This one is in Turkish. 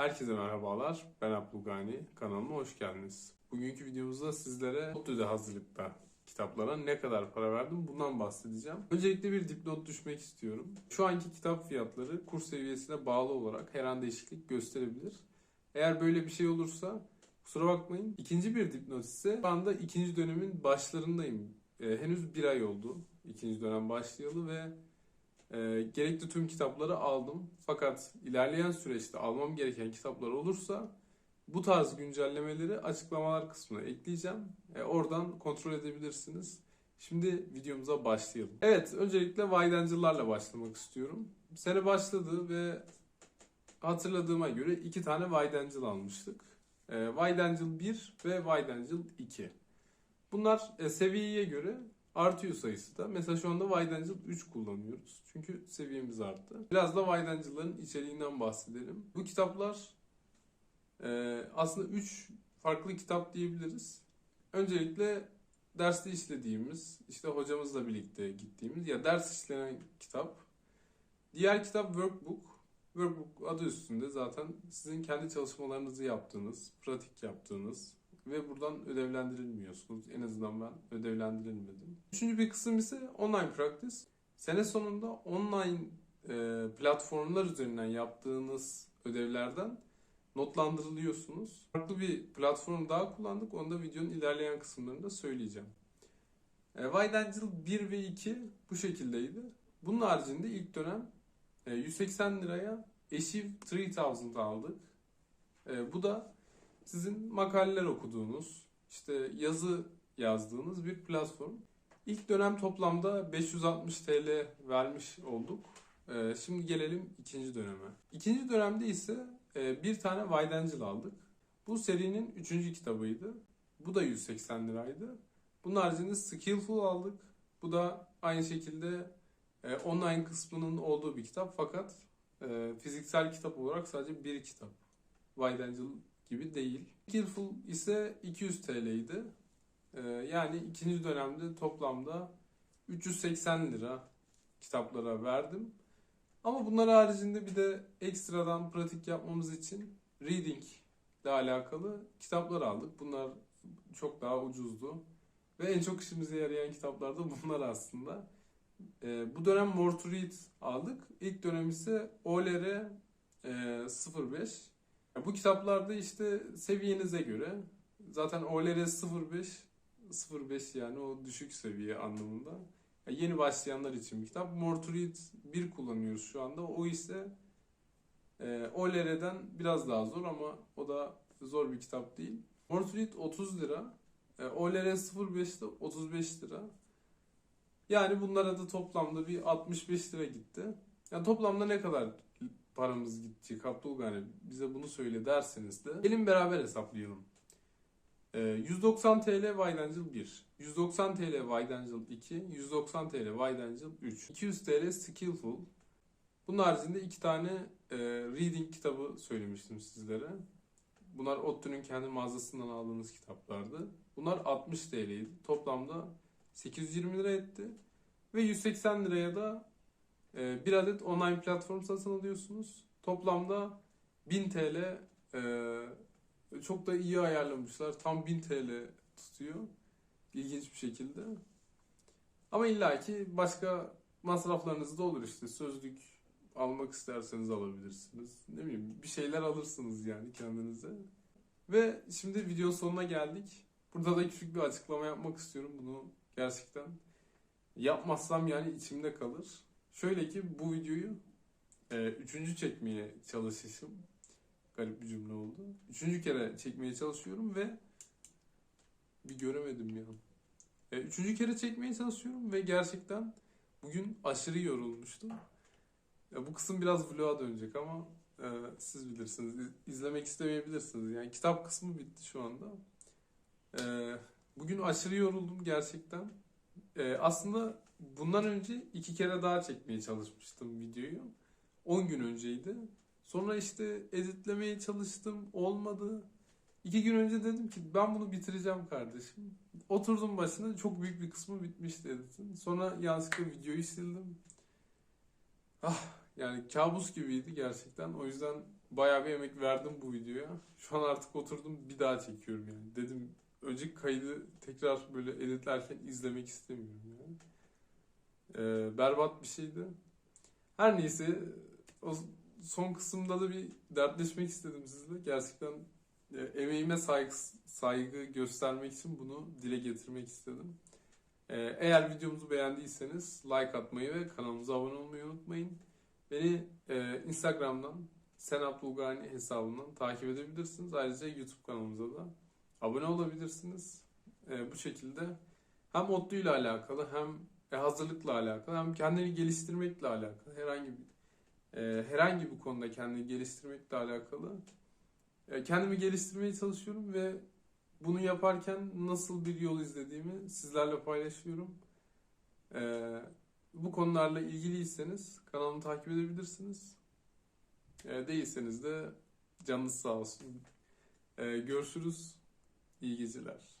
Herkese merhabalar. Ben Abdülgani. Kanalıma hoş geldiniz. Bugünkü videomuzda sizlere ODTÜ'de hazırlıkta kitaplara ne kadar para verdim bundan bahsedeceğim. Öncelikle bir dipnot düşmek istiyorum. Şu anki kitap fiyatları kur seviyesine bağlı olarak her an değişiklik gösterebilir. Eğer böyle bir şey olursa kusura bakmayın. İkinci bir dipnot ise şu anda ikinci dönemin başlarındayım. Ee, henüz bir ay oldu ikinci dönem başlayalı ve e, gerekli tüm kitapları aldım. Fakat ilerleyen süreçte almam gereken kitaplar olursa bu tarz güncellemeleri açıklamalar kısmına ekleyeceğim. E, oradan kontrol edebilirsiniz. Şimdi videomuza başlayalım. Evet, öncelikle Wide başlamak istiyorum. Sene başladı ve hatırladığıma göre iki tane Angel almıştık. E, Wide Angel 1 ve Wide Angel 2. Bunlar e, seviyeye göre artıyor sayısı da. Mesela şu anda Wide Angel 3 kullanıyoruz. Çünkü seviyemiz arttı. Biraz da Wide içeriğinden bahsedelim. Bu kitaplar e, aslında 3 farklı kitap diyebiliriz. Öncelikle derste işlediğimiz, işte hocamızla birlikte gittiğimiz ya ders işlenen kitap. Diğer kitap workbook. Workbook adı üstünde zaten sizin kendi çalışmalarınızı yaptığınız, pratik yaptığınız, ve buradan ödevlendirilmiyorsunuz. En azından ben ödevlendirilmedim. Üçüncü bir kısım ise online practice. Sene sonunda online e, platformlar üzerinden yaptığınız ödevlerden notlandırılıyorsunuz. Farklı bir platform daha kullandık. Onu da videonun ilerleyen kısımlarında söyleyeceğim. E, Wide Angel 1 ve 2 bu şekildeydi. Bunun haricinde ilk dönem e, 180 liraya Achieve 3000 aldık. E, bu da sizin makaleler okuduğunuz, işte yazı yazdığınız bir platform. İlk dönem toplamda 560 TL vermiş olduk. Ee, şimdi gelelim ikinci döneme. İkinci dönemde ise e, bir tane Wide aldık. Bu serinin üçüncü kitabıydı. Bu da 180 liraydı. Bunun haricinde Skillful aldık. Bu da aynı şekilde e, online kısmının olduğu bir kitap fakat e, fiziksel kitap olarak sadece bir kitap. Wide gibi değil. Skillful ise 200 TL'ydi. Ee, yani ikinci dönemde toplamda 380 lira kitaplara verdim. Ama bunlar haricinde bir de ekstradan pratik yapmamız için reading ile alakalı kitaplar aldık. Bunlar çok daha ucuzdu. Ve en çok işimize yarayan kitaplar da bunlar aslında. Ee, bu dönem More to Read aldık. İlk dönem ise OLR e, 05 bu kitaplarda işte seviyenize göre zaten OLR 05 05 yani o düşük seviye anlamında. Yani yeni başlayanlar için bir kitap. Read 1 kullanıyoruz şu anda. O ise e, OLR'den biraz daha zor ama o da zor bir kitap değil. Read 30 lira. E, OLR 05'te 35 lira. Yani bunlara da toplamda bir 65 lira gitti. Yani toplamda ne kadar paramız gidecek Abdülgani bize bunu söyle derseniz de gelin beraber hesaplayalım. 190 TL Wide Angel 1, 190 TL Wide Angel 2, 190 TL Wide Angel 3, 200 TL Skillful. Bunun haricinde iki tane e, reading kitabı söylemiştim sizlere. Bunlar ODTÜ'nün kendi mağazasından aldığınız kitaplardı. Bunlar 60 TL'ydi. Toplamda 820 lira etti. Ve 180 liraya da e, bir adet online platform satın alıyorsunuz. Toplamda 1000 TL e, çok da iyi ayarlamışlar. Tam 1000 TL tutuyor. İlginç bir şekilde. Ama illaki başka masraflarınız da olur işte. Sözlük almak isterseniz alabilirsiniz. Ne bileyim bir şeyler alırsınız yani kendinize. Ve şimdi video sonuna geldik. Burada da küçük bir açıklama yapmak istiyorum. Bunu gerçekten yapmazsam yani içimde kalır. Şöyle ki bu videoyu e, üçüncü çekmeye çalışışım. Garip bir cümle oldu. Üçüncü kere çekmeye çalışıyorum ve bir göremedim ya. E, üçüncü kere çekmeye çalışıyorum ve gerçekten bugün aşırı yorulmuştum. Ya, bu kısım biraz vloga dönecek ama e, siz bilirsiniz. İzlemek istemeyebilirsiniz. Yani kitap kısmı bitti şu anda. E, bugün aşırı yoruldum gerçekten. E, aslında bundan önce iki kere daha çekmeye çalışmıştım videoyu. 10 gün önceydi. Sonra işte editlemeye çalıştım. Olmadı. İki gün önce dedim ki ben bunu bitireceğim kardeşim. Oturdum başına çok büyük bir kısmı bitmişti editin. Sonra yanlışlıkla videoyu sildim. Ah yani kabus gibiydi gerçekten. O yüzden bayağı bir emek verdim bu videoya. Şu an artık oturdum bir daha çekiyorum yani. Dedim önceki kaydı tekrar böyle editlerken izlemek istemiyorum yani. Ee, berbat bir şeydi. Her neyse o son kısımda da bir dertleşmek istedim sizle. Gerçekten e, emeğime saygı, saygı göstermek için bunu dile getirmek istedim. Ee, eğer videomuzu beğendiyseniz like atmayı ve kanalımıza abone olmayı unutmayın. Beni e, Instagram'dan Senap Bulgani hesabından takip edebilirsiniz. Ayrıca YouTube kanalımıza da abone olabilirsiniz. E, bu şekilde hem ODTÜ ile alakalı hem e, hazırlıkla alakalı hem kendini geliştirmekle alakalı herhangi bir e, herhangi bir konuda kendini geliştirmekle alakalı e, kendimi geliştirmeye çalışıyorum ve bunu yaparken nasıl bir yol izlediğimi sizlerle paylaşıyorum. E, bu konularla ilgiliyseniz kanalımı takip edebilirsiniz. E, değilseniz de canınız sağ olsun. E, görüşürüz. İyi geceler.